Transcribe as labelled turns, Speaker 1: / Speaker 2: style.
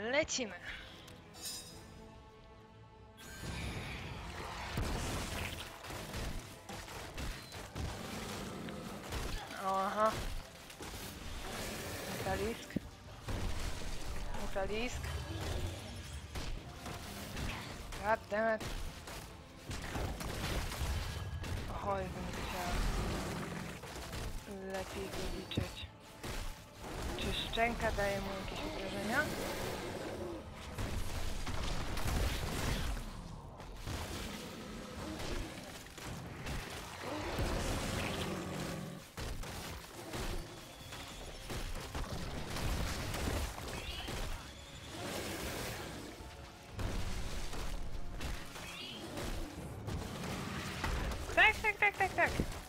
Speaker 1: Lecimy. Aha. Metalisk. Metalisk. God damn it. Oj, bym chciała lepiej go liczyć. Szczęka daje mu jakieś obrażenia? Tak, tak, tak, tak, tak.